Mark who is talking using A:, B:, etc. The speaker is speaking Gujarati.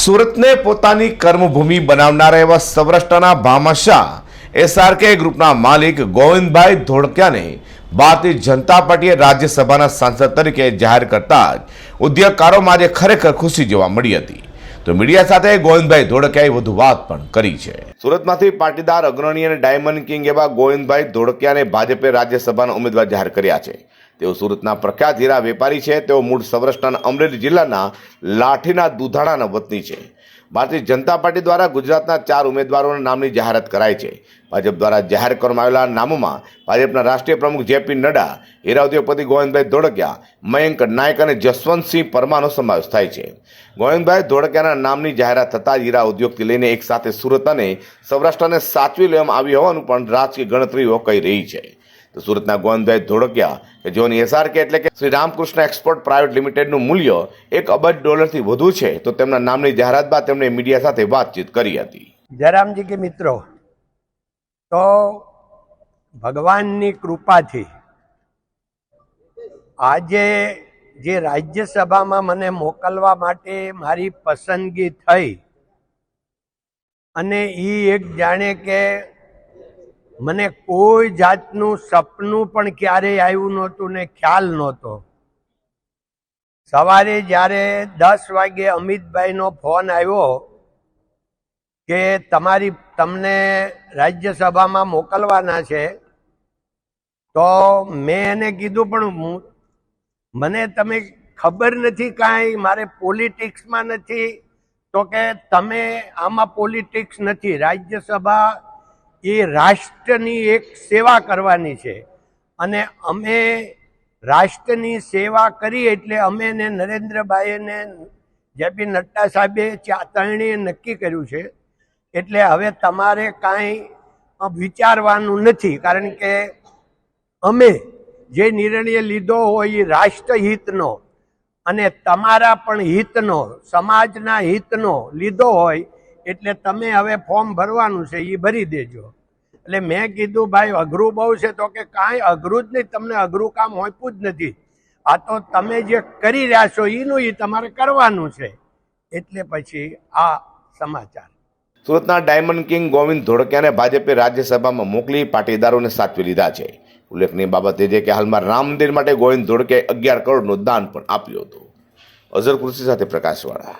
A: સુરતને પોતાની કર્મભૂમિ બનાવનારા એવા સૌરાષ્ટ્રના ભામાશાહ એસઆરકે ગ્રુપના માલિક ગોવિંદભાઈ ધોળકિયાને ભારતીય જનતા પાર્ટીએ રાજ્યસભાના સાંસદ તરીકે જાહેર કરતા જ ઉદ્યોગકારોમાં આજે ખરેખર ખુશી જોવા મળી હતી. તો મીડિયા સાથે ગોવિંદભાઈ ધોળકિયાએ વધુ વાત પણ કરી છે. સુરતમાંથી પાટીદાર અગ્રણી અને ડાયમંડ કિંગ એવા ગોવિંદભાઈ ધોળકિયાને ભાજપે રાજ્યસભાના ઉમેદવાર જાહેર કર્યા છે. તેઓ સુરતના પ્રખ્યાત હીરા વેપારી છે. તેઓ મૂળ સૌરાષ્ટ્રના અમરેલી જિલ્લાના લાઠીના દુધાણાના વતની છે. ભારતીય જનતા પાર્ટી દ્વારા ગુજરાતના ચાર ઉમેદવારોના નામની જાહેરાત કરાઈ છે. ભાજપ દ્વારા જાહેર કરવામાં આવેલા નામોમાં ભાજપના રાષ્ટ્રીય પ્રમુખ જેપી નડ્ડા હીરા ઉદ્યોગપતિ ગોવિંદભાઈ ધોળકિયા, મયંક નાયક અને જસવંતસિંહ પરમારનો સમાવેશ થાય છે. ગોવિંદભાઈ ધોળકિયાના નામની જાહેરાત થતાં હીરા ઉદ્યોગથી લઈને એક સાથે સુરત અને સૌરાષ્ટ્રને સાચવી લેવામાં આવી હોવાનું પણ રાજકીય ગણતરીઓ કહી રહી છે. તો સુરતના ગોવિંદભાઈ ધોળકિયા કે જેઓની એસઆરકે એટલે કે શ્રી રામકૃષ્ણ એક્સપોર્ટ પ્રાઇવેટ લિમિટેડનું મૂલ્ય એક અબજ ડોલરથી વધુ છે, તો તેમના નામની જાહેરાત બાદ તેમણે મીડિયા સાથે વાતચીત કરી હતી.
B: જયરામજી કે મિત્રો, તો ભગવાનની કૃપાથી આજે જે રાજ્યસભામાં મને મોકલવા માટે મારી પસંદગી થઈ, અને એ એક જાણે કે મને કોઈ જાતનું સપનું પણ ક્યારેય આવ્યું નહોતું ને ખ્યાલ નહોતો. સવારે જ્યારે દસ વાગે અમિતભાઈનો ફોન આવ્યો કે તમારી તમને રાજ્યસભામાં મોકલવાના છે, તો મેં એને કીધું, પણ હું, મને તમે ખબર નથી કાંઈ, મારે પોલિટિક્સમાં નથી. તો કે, તમે આમાં પોલિટિક્સ નથી, રાજ્યસભા એ રાષ્ટ્રની એક સેવા કરવાની છે. અને અમે રાષ્ટ્રની સેવા કરી એટલે અમે ને નરેન્દ્રભાઈને જેપી નડ્ડા સાહેબે ચાતરણીએ નક્કી કર્યું છે. એટલે હવે તમારે કાંઈ વિચારવાનું નથી. કારણ કે અમે જે નિર્ણય લીધો હોય એ રાષ્ટ્રહિતનો અને તમારા પણ હિતનો, સમાજના હિતનો લીધો હોય એટલે તમે હવે ફોર્મ ભરવાનું છે એ ભરી દેજો. એટલે મેં કીધું, ભાઈ, અઘરું બહુ છે. તો કે, કાંઈ અઘરું જ નહીં, તમને અઘરું કામ હોઈપું જ નથી. આ તો તમે જે કરી રહ્યા છો એનું એ તમારે કરવાનું છે. એટલે પછી આ સમાચાર.
A: સુરતના ડાયમંડ કિંગ ગોવિંદ ધોળકિયાને ભાજપે રાજ્યસભામાં મોકલી, પાટીદારોને સાચવી લીધા છે. ઉલ્લેખનીય બાબત એ છે કે હાલમાં રામ મંદિર માટે ગોવિંદ ધોળકે અગિયાર કરોડનું દાન પણ આપ્યું હતું. અઝર કૃષિ સાથે પ્રકાશવાળા.